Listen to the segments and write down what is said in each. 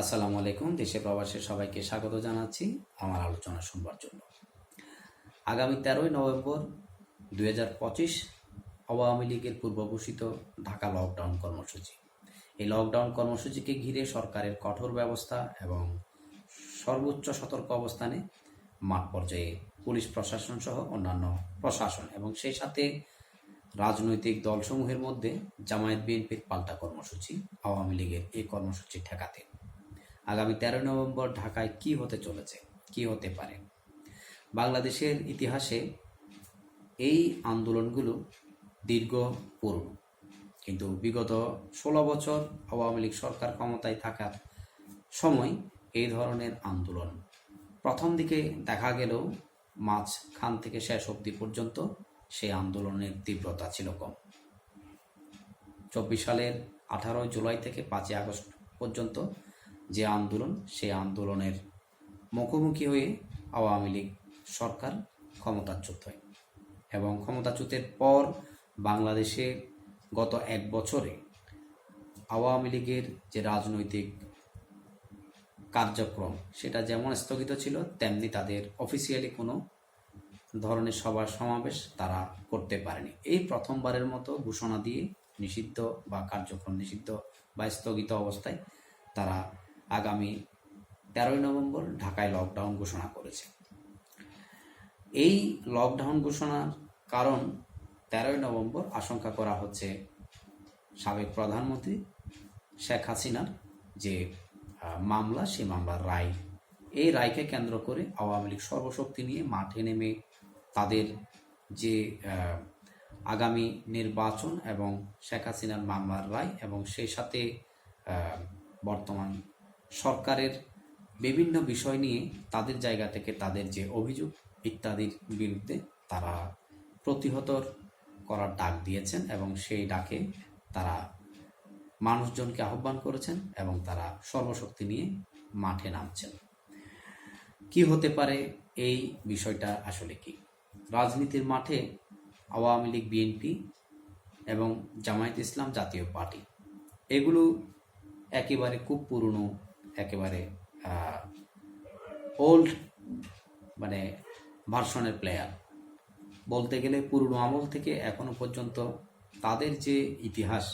আসসালামু আলাইকুম, দেশে প্রবাসের সবাইকে স্বাগত জানাচ্ছি আমার আলোচনা শুনবার জন্য। আগামী তেরোই নভেম্বর দুই হাজার পঁচিশ আওয়ামী লীগের পূর্ব ঘোষিত ঢাকা লকডাউন কর্মসূচি। এই লকডাউন কর্মসূচিকে ঘিরে সরকারের কঠোর ব্যবস্থা এবং সর্বোচ্চ সতর্ক অবস্থানে মাঠ পর্যায়ে পুলিশ প্রশাসন সহ অন্যান্য প্রশাসন এবং সেই সাথে রাজনৈতিক দলসমূহের মধ্যে জামায়াত বিএনপির পাল্টা কর্মসূচি, আওয়ামী লীগের এই কর্মসূচি ঠেকাতে আগামী তেরো নভেম্বর ঢাকায় কি হতে চলেছে, কি হতে পারে? বাংলাদেশের ইতিহাসে এই আন্দোলনগুলো দীর্ঘ পুরনো। কিন্তু বিগত ষোলো বছর আওয়ামী লীগ সরকার ক্ষমতায় থাকার সময় এই ধরনের আন্দোলন প্রথম দিকে দেখা গেলেও মাঝ খান থেকে শেষ অবধি পর্যন্ত সেই আন্দোলনের তীব্রতা ছিল কম। চব্বিশ সালের আঠারো জুলাই থেকে পাঁচই আগস্ট পর্যন্ত যে আন্দোলন, সেই আন্দোলনের মুখোমুখি হয়ে আওয়ামী লীগ সরকার ক্ষমতাচ্যুত হয় এবং ক্ষমতাচ্যুতের পর বাংলাদেশে গত এক বছরে আওয়ামী লীগের যে রাজনৈতিক কার্যক্রম, সেটা যেমন স্থগিত ছিল, তেমনি তাদের অফিসিয়ালি কোনো ধরনের সভা সমাবেশ তারা করতে পারেনি। এই প্রথমবারের মতো ঘোষণা দিয়ে নিষিদ্ধ বা কার্যক্রম নিষিদ্ধ বা স্থগিত অবস্থায় তারা আগামী তেরোই নভেম্বর ঢাকায় লকডাউন ঘোষণা করেছে। এই লকডাউন ঘোষণার কারণ তেরোই নভেম্বর আশঙ্কা করা হচ্ছে সাবেক প্রধানমন্ত্রী শেখ হাসিনার যে মামলা সেই মামলার রায়। এই রায়কে কেন্দ্র করে আওয়ামী লীগ সর্বশক্তি নিয়ে মাঠে নেমে তাদের যে আগামী নির্বাচন এবং শেখ হাসিনার মামলার রায় এবং সেই সাথে বর্তমান সরকারের বিভিন্ন বিষয় নিয়ে তাদের জায়গা থেকে তাদের যে অভিযোগ ইত্যাদির বিরুদ্ধে তারা প্রতিহতর করার ডাক দিয়েছেন এবং সেই ডাকে তারা মানুষজনকে আহ্বান করেছেন এবং তারা সর্বশক্তি নিয়ে মাঠে নামছেন। কি হতে পারে এই বিষয়টা আসলে কি? রাজনীতির মাঠে আওয়ামী লীগ, বিএনপি এবং জামায়াত ইসলাম জাতীয় পার্টি, এগুলো একেবারে খুব পুরনো একেবারে ওল্ড মানে ভার্সনের প্লেয়ার বলতে গেলে পুরনো আমল থেকে এখনও পর্যন্ত তাদের যে ইতিহাস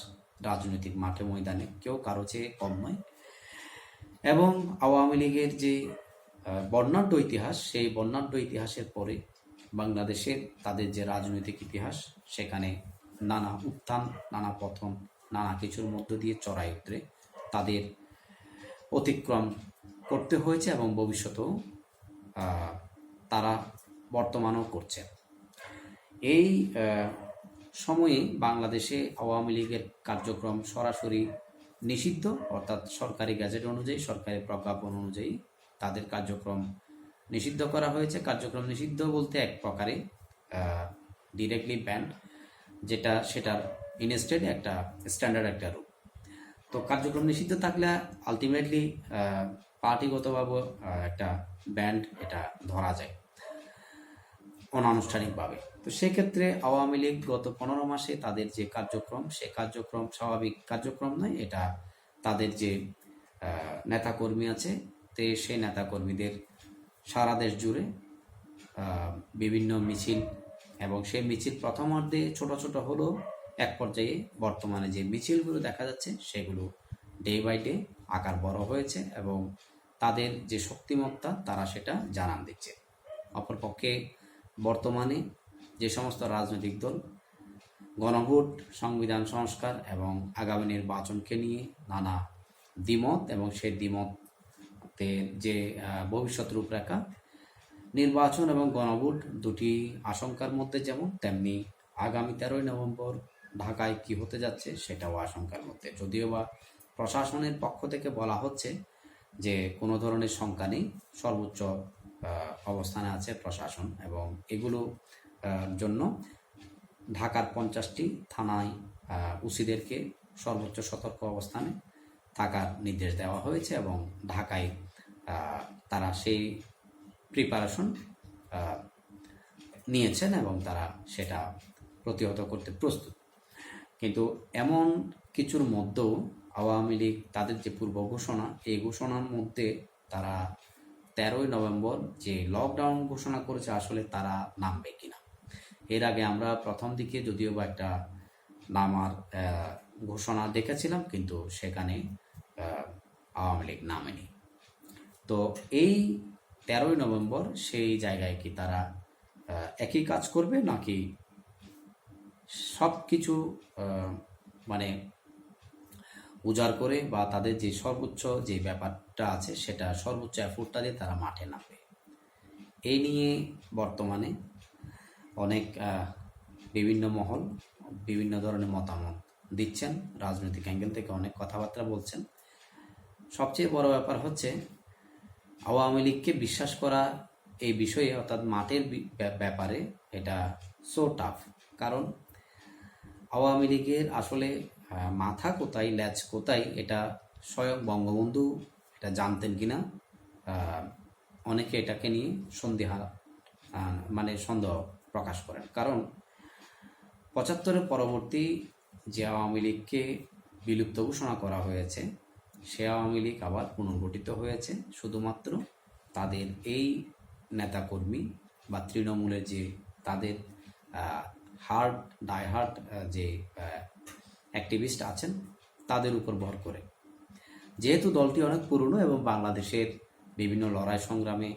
রাজনৈতিক মাঠে ময়দানে কেউ কারও চেয়ে কম নয়। এবং আওয়ামী লীগের যে বর্ণাঢ্য ইতিহাস, সেই বর্ণাঢ্য ইতিহাসের পরে বাংলাদেশের তাদের যে রাজনৈতিক ইতিহাস, সেখানে নানা উত্থান, নানা পতন, নানা কিছুর মধ্য দিয়ে চড়াই উতরে তাদের অতিক্রম করতে হয়েছে এবং ভবিষ্যতেও তারা বর্তমানেও করছে। এই সময়ে বাংলাদেশে আওয়ামী লীগের কার্যক্রম সরাসরি নিষিদ্ধ, অর্থাৎ সরকারি গ্যাজেট অনুযায়ী, সরকারি প্রজ্ঞাপন অনুযায়ী তাদের কার্যক্রম নিষিদ্ধ করা হয়েছে। কার্যক্রম নিষিদ্ধ বলতে এক প্রকারে ডিরেক্টলি ব্যান্ড যেটা সেটার ইনস্টেড একটা স্ট্যান্ডার্ড একটা রূপ। তো কার্যক্রম নিষিদ্ধ থাকলে আলটিমেটলি পার্টিগতভাবে একটা ব্যান্ড এটা ধরা যায় অনানুষ্ঠানিকভাবে। তো সেক্ষেত্রে আওয়ামী লীগ গত পনেরো মাসে তাদের যে কার্যক্রম, সে কার্যক্রম স্বাভাবিক কার্যক্রম নয়, এটা তাদের যে নেতাকর্মী আছে, তে সেই নেতাকর্মীদের সারা দেশ জুড়ে বিভিন্ন মিছিল এবং সেই মিছিল প্রথমার্ধে ছোট ছোট হলেও এক পর্যায়ে বর্তমানে যে মিছিলগুলো দেখা যাচ্ছে, সেগুলো ডে বাই ডে আকার বড় হয়েছে এবং তাদের যে শক্তিমত্তা, তারা সেটা জানান দিচ্ছে। অপরপক্ষে বর্তমানে যে সমস্ত রাজনৈতিক দল, গণভোট, সংবিধান সংস্কার এবং আগামী নির্বাচনকে নিয়ে নানা দ্বিমত এবং সেই দ্বিমতের যে ভবিষ্যৎ রূপরেখা, নির্বাচন এবং গণভোট দুটি আশঙ্কার মধ্যে যেমন, তেমনি আগামী তেরোই নভেম্বর ঢাকায় কি হতে যাচ্ছে সেটাও আশঙ্কার মধ্যে। যদিও বা প্রশাসনের পক্ষ থেকে বলা হচ্ছে যে কোনো ধরনের শঙ্কা নেই, সর্বোচ্চ অবস্থানে আছে প্রশাসন এবং এগুলো জন্য ঢাকার পঞ্চাশটি থানায় উসিদেরকে সর্বোচ্চ সতর্ক অবস্থানে থাকার নির্দেশ দেওয়া হয়েছে এবং ঢাকায় তারা সেই প্রিপারেশন নিয়েছেন এবং তারা সেটা প্রতিহত করতে প্রস্তুত। কিন্তু এমন কিছুর মধ্যেও আওয়ামী লীগ তাদের যে পূর্ব ঘোষণা, এই ঘোষণার মধ্যে তারা তেরোই নভেম্বর যে লকডাউন ঘোষণা করেছে, আসলে তারা নামবে কিনা? এর আগে আমরা প্রথম দিকে যদিও বা একটা নামার ঘোষণা দেখেছিলাম, কিন্তু সেখানে আওয়ামী লীগ নামেনি। তো এই তেরোই নভেম্বর সেই জায়গায় কি তারা একই কাজ করবে নাকি সব কিছু মানে উজাড় করে বা তাদের যে সর্বোচ্চ যে ব্যাপারটা আছে সেটা সর্বোচ্চ এফোর্টটা দিয়ে তারা মাঠে নামবে এই নিয়ে বর্তমানে অনেক বিভিন্ন মহল বিভিন্ন ধরনের মতামত দিচ্ছেন। রাজনৈতিক অ্যাঙ্গেল থেকে অনেক কথাবার্তা বলছেন। সবচেয়ে বড় ব্যাপার হচ্ছে আওয়ামী লীগকে বিশ্বাস করা এই বিষয়ে অর্থাৎ মাঠের ব্যাপারে এটা সো টাফ কারণ আওয়ামী লীগের আসলে মাথা কোথায় ল্যাচ কোথায় এটা স্বয়ং বঙ্গবন্ধু এটা জানতেন কিনা আহ, অনেকে এটাকে নিয়ে সন্দেহা মানে সন্দেহ প্রকাশ করেন। কারণ পঁচাত্তরের পরবর্তী যে আওয়ামী লীগকে বিলুপ্ত ঘোষণা করা হয়েছে সে আওয়ামী লীগ আবার পুনর্গঠিত হয়েছে শুধুমাত্র তাদের এই নেতাকর্মী বা তৃণমূলের যে তাদের হার্ড, ডাইহার্ড যে অ্যাক্টিভিস্ট আছেন, তাদের উপর ভর করে। যেহেতু দলটি অনেক পুরনো এবং বাংলাদেশের বিভিন্ন লড়াই সংগ্রামে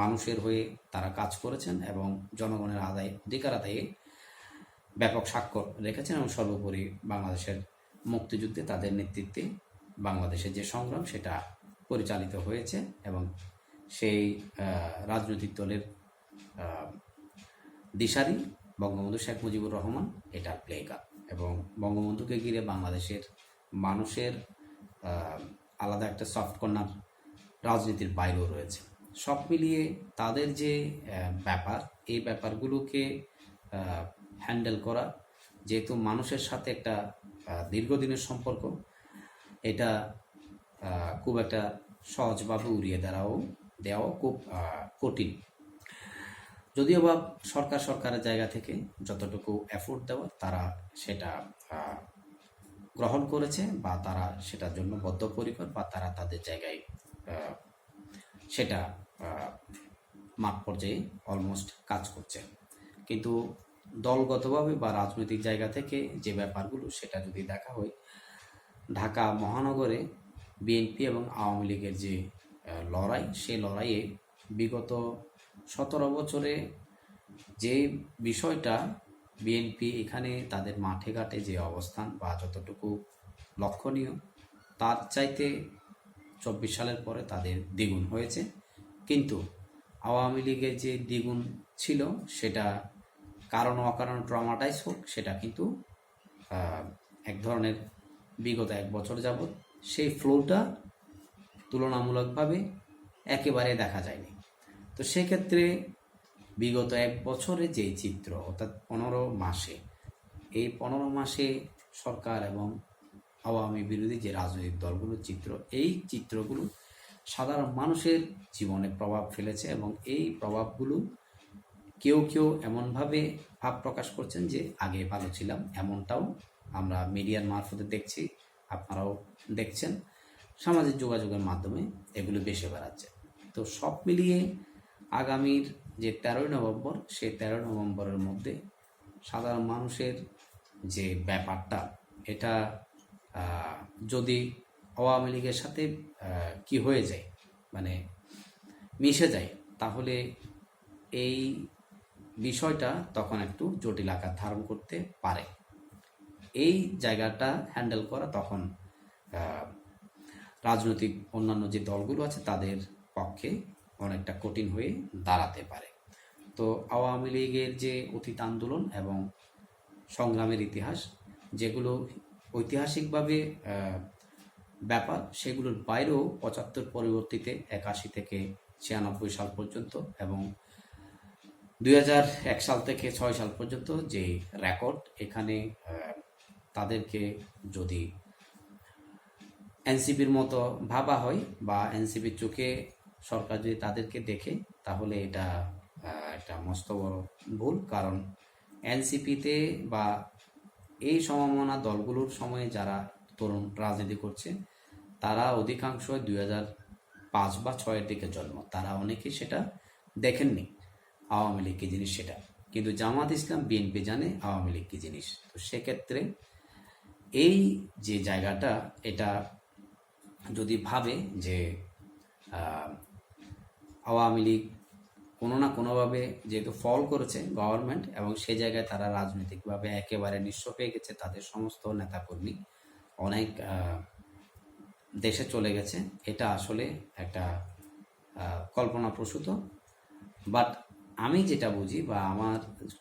মানুষের হয়ে তারা কাজ করেছেন এবং জনগণের আদায়, অধিকার আদায়ে ব্যাপক স্বাক্ষর রেখেছেন এবং সর্বোপরি বাংলাদেশের মুক্তিযুদ্ধে তাদের নেতৃত্বে বাংলাদেশের যে সংগ্রাম, সেটা পরিচালিত হয়েছে এবং সেই রাজনৈতিক দলের দিশারি বঙ্গবন্ধু শেখ মুজিবুর রহমান এটা প্লে কাপ এবং বঙ্গবন্ধুকে ঘিরে বাংলাদেশের মানুষের আলাদা একটা সফট কর্নার রাজনীতির বাইরেও রয়েছে। সব মিলিয়ে তাদের যে ব্যাপার, এই ব্যাপারগুলোকে হ্যান্ডেল করা যেহেতু মানুষের সাথে একটা দীর্ঘদিনের সম্পর্ক, এটা খুব একটা সহজভাবে উড়িয়ে দেওয়াও দেওয়াও খুব কঠিন। যদিও বা সরকার সরকারের জায়গা থেকে যতটুকু এফোর্ট দেওয়া, তারা সেটা গ্রহণ করেছে বা তারা সেটার জন্য বদ্ধপরিকর বা তারা তাদের জায়গায় সেটা মাঠ পর্যায়ে অলমোস্ট কাজ করছে। কিন্তু দলগতভাবে বা রাজনৈতিক জায়গা থেকে যে ব্যাপারগুলো সেটা যদি দেখা হয়, ঢাকা মহানগরে বিএনপি এবং আওয়ামী লীগের যে লড়াই সেই লড়াইয়ে বিগত সতেরো বছরে যে বিষয়টা বিএনপি এখানে তাদের মাঠে ঘাটে যে অবস্থান বা যতটুকু লক্ষণীয়, তার চাইতে চব্বিশ সালের পরে তাদের দ্বিগুণ হয়েছে। কিন্তু আওয়ামী লীগের যে দ্বিগুণ ছিল সেটা কারণ অকারণ ট্রমাটাইজ হোক, সেটা কিন্তু এক ধরনের বিগত এক বছর যাবৎ সেই ফ্লোটা তুলনামূলকভাবে একেবারে দেখা যায়নি। তো সেক্ষেত্রে বিগত এক বছরে যে চিত্র, অর্থাৎ পনেরো মাসে, এই পনেরো মাসে সরকার এবং আওয়ামী বিরোধী যে রাজনৈতিক দলগুলোর চিত্র, এই চিত্রগুলো সাধারণ মানুষের জীবনে প্রভাব ফেলেছে এবং এই প্রভাবগুলো কেউ কেউ এমনভাবে ভাব প্রকাশ করছেন যে, আগে ভালো ছিলাম, এমনটাও আমরা মিডিয়ার মারফতে দেখছি, আপনারাও দেখছেন। সামাজিক যোগাযোগের মাধ্যমে এগুলো বেশি বেড়াচ্ছে। তো সব মিলিয়ে আগামীর যে তেরোই নভেম্বর, সেই তেরোই নভেম্বরের মধ্যে সাধারণ মানুষের যে ব্যাপারটা, এটা যদি আওয়ামী লীগের সাথে কি হয়ে যায় মানে মিশে যায়, তাহলে এই বিষয়টা তখন একটু জটিল আকার ধারণ করতে পারে। এই জায়গাটা হ্যান্ডেল করা তখন রাজনৈতিক অন্যান্য যে দলগুলো আছে, তাদের পক্ষে অনেকটা কঠিন হয়ে দাঁড়াতে পারে। তো আওয়ামী লীগের যে অতীত আন্দোলন এবং সংগ্রামের ইতিহাস, যেগুলো ঐতিহাসিকভাবে ব্যাপার, সেগুলোর বাইরেও পঁচাত্তর পরবর্তীতে একাশি থেকে ছিয়ানব্বই সাল পর্যন্ত এবং দুই এক সাল থেকে ছয় সাল পর্যন্ত যে রেকর্ড এখানে তাদেরকে যদি এনসিপির মতো ভাবা হয় বা এনসিপির চোখে সরকার যদি তাদেরকে দেখে, তাহলে এটা একটা মস্ত বড় ভুল। কারণ এনসিপিতে বা এই সমমনা দলগুলোর সময়ে যারা তরুণ রাজনীতি করছে, তারা অধিকাংশ দুই হাজার পাঁচ বা ছয়ের দিকে জন্ম। তারা অনেকে সেটা দেখেননি, আওয়ামী লীগ কি জিনিস সেটা। কিন্তু জামাত ইসলাম, বিএনপি জানে আওয়ামী লীগ কি জিনিস। তো সেক্ষেত্রে এই যে জায়গাটা, এটা যদি ভাবে যে আওয়ামী লীগ কোনো না কোনোভাবে যেহেতু ফল করেছে গভর্নমেন্ট এবং সে জায়গায় তারা রাজনৈতিকভাবে একেবারে নিঃস্ব হয়ে গেছে, তাদের সমস্ত নেতাকর্মী অনেক দেশে চলে গেছে। এটা আসলে একটা কল্পনাপ্রসূত। বাট আমি যেটা বুঝি বা আমার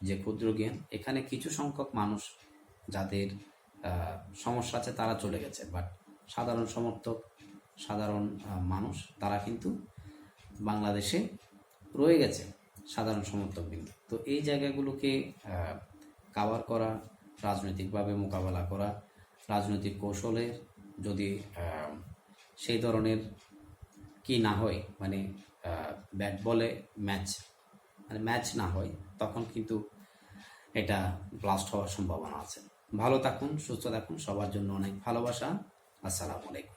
যে ক্ষুদ্র জ্ঞান, এখানে কিছু সংখ্যক মানুষ যাদের সমস্যা আছে তারা চলে গেছে। বাট সাধারণ সমর্থক, সাধারণ মানুষ, তারা কিন্তু বাংলাদেশে রয়ে গেছে সাধারণ সমর্থক বিন্দু। তো এই জায়গাগুলোকে কাভার করা, রাজনৈতিকভাবে মোকাবেলা করা, রাজনৈতিক কৌশলের যদি সেই ধরনের কি না হয় মানে ব্যাট বলে ম্যাচ মানে ম্যাচ না হয়, তখন কিন্তু এটা ব্লাস্ট হওয়ার সম্ভাবনা আছে। ভালো থাকুন, সুস্থ থাকুন, সবার জন্য অনেক ভালোবাসা। আসসালামু আলাইকুম।